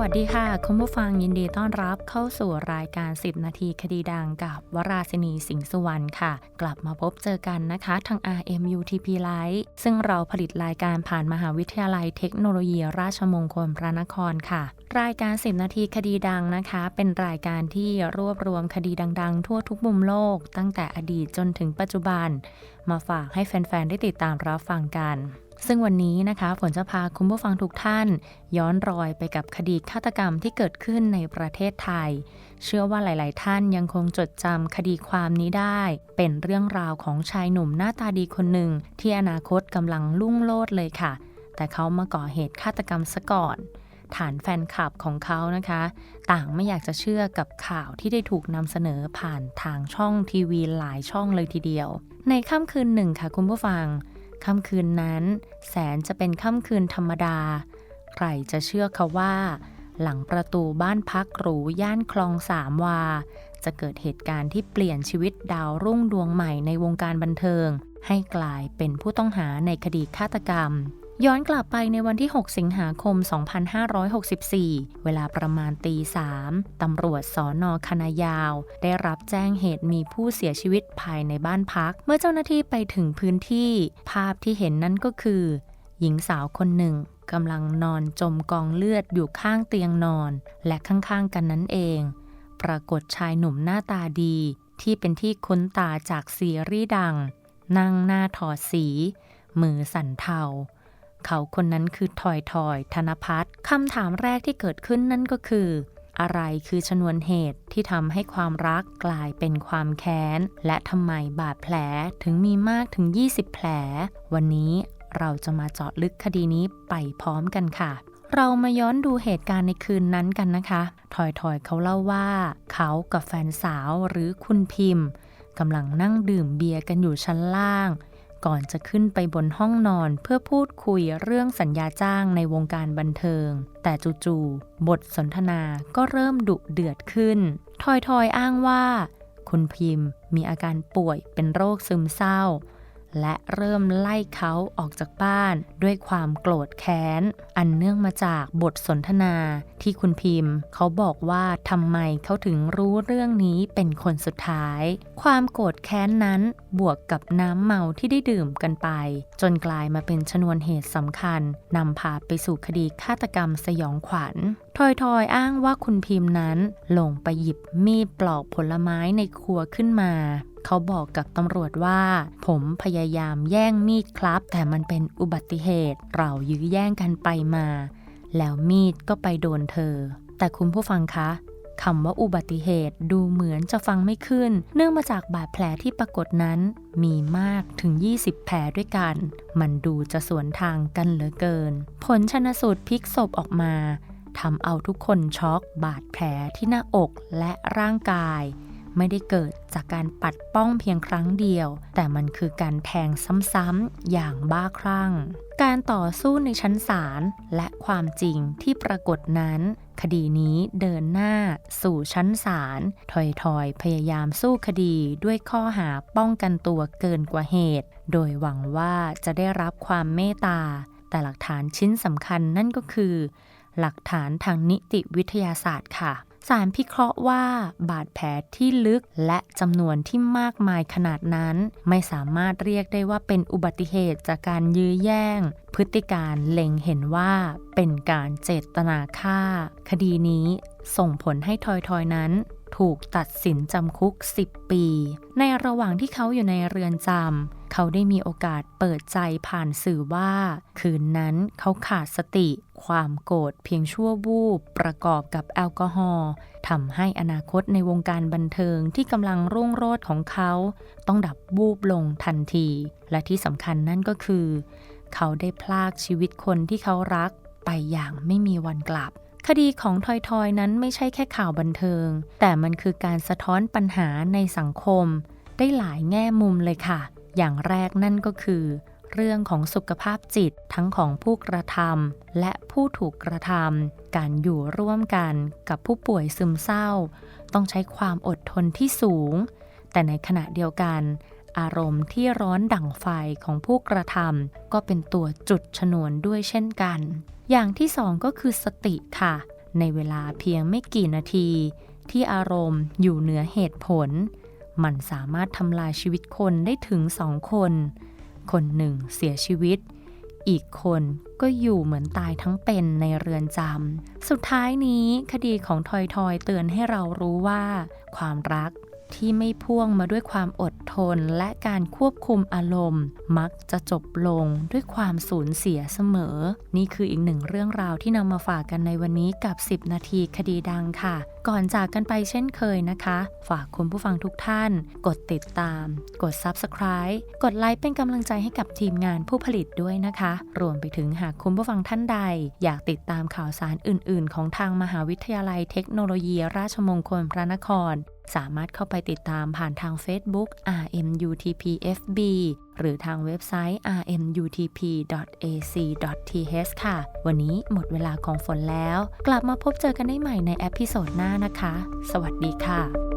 วัสดีค่ะ คุณผู้ฟังยินดีต้อนรับเข้าสู่รายการ 10 นาทีคดีดังกับวราศินีสิงห์สุวรรณค่ะ กลับมาพบเจอกันนะคะทาง RMUTP Live ซึ่งเราผลิตรายการผ่านมหาวิทยาลัยเทคโนโลยีราชมงคลพระนครค่ะ รายการ 10 นาทีคดีดังนะคะ เป็นรายการที่รวบรวมคดีดัง ๆ ทั่วทุกมุมโลก ตั้งแต่อดีตจนถึงปัจจุบัน มาฝากให้แฟนๆได้ติดตามรับฟังกัน ซึ่งวันนี้นะคะฝนจะพาคุณผู้ฟังทุกท่าน ย้อนรอยไปกับคดีฆาตกรรมที่เกิดขึ้นในประเทศไทย เชื่อว่าหลาย ๆ ท่านยังคงจดจำคดีความนี้ได้ เป็นเรื่องราวของชายหนุ่มหน้าตาดีคนหนึ่งที่อนาคตกำลังลุ่งโลดเลยค่ะ แต่เขามาก่อเหตุฆาตกรรมซะก่อนฐานแฟนคลับของเขานะคะ ต่างไม่อยากจะเชื่อกับข่าวที่ได้ถูกนำเสนอผ่านทางช่องทีวีหลายช่องเลยทีเดียว ในค่ำคืนหนึ่งค่ะคุณผู้ฟัง ค่ำคืนนั้น แสนจะเป็นค่ำคืนธรรมดา ใครจะเชื่อเขาว่า หลังประตูบ้านพักหรูย่านคลองสามวา จะเกิดเหตุการณ์ที่เปลี่ยนชีวิตดาวรุ่งดวงใหม่ในวงการบันเทิง ให้กลายเป็นผู้ต้องหาในคดีฆาตกรรม ย้อนกลับไปในวันที่ 6 สิงหาคม 2564 เวลาประมาณตีสามตำรวจสอนอคณะยาว ได้รับแจ้งเหตุมีผู้เสียชีวิตภายในบ้านพัก เมื่อเจ้าหน้าที่ไปถึงพื้นที่ ภาพที่เห็นนั้นก็คือ หญิงสาวคนหนึ่งกำลังนอนจมกองเลือดอยู่ข้างเตียงนอน และข้างๆกันนั้นเอง ปรากฏชายหนุ่มหน้าตาดี ที่เป็นที่คุ้นตาจากซีรีส์ดัง นั่งหน้าถอดสี มือสั่นเทา เขาคนนั้นคือทอยทอยธนพัฒน์คำถามแรกที่เกิดขึ้นนั่นก็คือ อะไรคือชนวนเหตุที่ทำให้ความรักกลายเป็นความแค้น และทำไมบาดแผลถึงมีมากถึง 20 แผล วันนี้เราจะมาเจาะลึกคดีนี้ไปพร้อมกันค่ะเรามาย้อนดูเหตุการณ์ในคืนนั้นกันนะคะ ทอยทอยเขาเล่าว่า เขากับแฟนสาวหรือคุณพิมพ์กำลังนั่งดื่มเบียร์กันอยู่ชั้นล่าง ก่อนจะขึ้นไปบนห้องนอนเพื่อพูดคุยเรื่องสัญญาจ้างในวงการบันเทิง แต่จู่ๆบทสนทนาก็เริ่มดุเดือดขึ้น ทอยทอยอ้างว่า คุณพิมพ์มีอาการป่วยเป็นโรคซึมเศร้า และเริ่มไล่เขาออกจากบ้านด้วยความโกรธแค้น อันเนื่องมาจากบทสนทนาที่คุณพิมพ์ เขาบอกว่าทำไมเขาถึงรู้เรื่องนี้เป็นคนสุดท้าย ความโกรธแค้นนั้นบวกกับน้ำเมาที่ได้ดื่มกันไป จนกลายมาเป็นชนวนเหตุสำคัญนำพาไปสู่คดีฆาตกรรมสยองขวัญ ทอยทอยอ้างว่าคุณพิมพ์นั้นลงไปหยิบมีดปลอกผลไม้ในครัวขึ้นมา เขาบอกกับตำรวจว่า ผมพยายามแย่งมีดครับ แต่มันเป็นอุบัติเหตุ เรายื้อแย่งกันไปมา แล้วมีดก็ไปโดนเธอ แต่คุณผู้ฟังคะคำว่าอุบัติเหตุดูเหมือนจะฟังไม่ขึ้น เนื่องมาจากบาดแผลที่ปรากฏนั้น มีมากถึง 20 แผลด้วยกัน มันดูจะสวนทางกันเหลือเกิน ผลชนสูตรพลิกศพออกมา ทำเอาทุกคนช็อกบาดแผลที่หน้าอกและร่างกาย ไม่ได้เกิดจากการปัดป้องเพียงครั้งเดียว แต่มันคือการแทงซ้ำๆอย่างบ้าคลั่ง การต่อสู้ในชั้นศาลและความจริงที่ปรากฏนั้น คดีนี้เดินหน้าสู่ชั้นศาลถอยๆ พยายามสู้คดีด้วยข้อหาป้องกันตัวเกินกว่าเหตุ โดยหวังว่าจะได้รับความเมตตาแต่หลักฐานชิ้นสำคัญนั่นก็คือ หลักฐานทางนิติวิทยาศาสตร์ค่ะสารพิเคราะห์ว่าบาดแผลที่ลึกและจำนวนที่มากมายขนาดนั้น ไม่สามารถเรียกได้ว่าเป็นอุบัติเหตุจากการยื้อแย่ง พฤติการเล็งเห็นว่าเป็นการเจตนาฆ่า คดีนี้ส่งผลให้ทอยทอยนั้น ถูกตัดสินจำคุก 10 ปี ในระหว่างที่เขาอยู่ในเรือนจำ เขาได้มีโอกาสเปิดใจผ่านสื่อว่า คืนนั้นเขาขาดสติ ความโกรธเพียงชั่ววูบประกอบกับแอลกอฮอล์ทำให้อนาคตในวงการบันเทิงที่กำลังรุ่งโรจน์ของเขา ต้องดับวูบลงทันที และที่สำคัญนั่นก็คือ เขาได้พลากชีวิตคนที่เขารักไปอย่างไม่มีวันกลับคดีของทอยทอยนั้นไม่ใช่แค่ข่าวบันเทิง แต่มันคือการสะท้อนปัญหาในสังคม ได้หลายแง่มุมเลยค่ะ อย่างแรกนั่นก็คือ เรื่องของสุขภาพจิตทั้งของผู้กระทำและผู้ถูกกระทำการอยู่ร่วมกันกับผู้ป่วยซึมเศร้า ต้องใช้ความอดทนที่สูง แต่ในขณะเดียวกัน อารมณ์ที่ร้อนดั่งไฟของผู้กระทำก็เป็นตัวจุดชนวนด้วยเช่นกัน อย่างที่สองก็คือสติค่ะ ในเวลาเพียงไม่กี่นาที ที่อารมณ์อยู่เหนือเหตุผล มันสามารถทำลายชีวิตคนได้ถึงสองคน คนหนึ่งเสียชีวิต อีกคนก็อยู่เหมือนตายทั้งเป็นในเรือนจำ สุดท้ายนี้คดีของทอยทอยเตือนให้เรารู้ว่า ความรัก ที่ไม่พ่วงมาด้วยความอดทนและการควบคุมอารมณ์ มักจะจบลงด้วยความสูญเสียเสมอ นี่คืออีกหนึ่งเรื่องราวที่นำมาฝากกันในวันนี้กับ 10 นาทีคดีดังค่ะ ก่อนจากกันไปเช่นเคยนะคะ ฝากคุณผู้ฟังทุกท่าน กดติดตาม กด Subscribe กดไลค์เป็นกำลังใจให้กับทีมงานผู้ผลิตด้วยนะคะ รวมไปถึงหากคุณผู้ฟังท่านใด อยากติดตามข่าวสารอื่น ๆ ของทางมหาวิทยาลัยเทคโนโลยีราชมงคลพระนคร สามารถเข้าไปติดตามผ่านทาง Facebook RMUTPFB หรือทางเว็บไซต์ rmutp.ac.th ค่ะ วันนี้หมดเวลาของฝนแล้ว กลับมาพบเจอกันได้ใหม่ในเอพิโซดหน้านะคะ สวัสดีค่ะ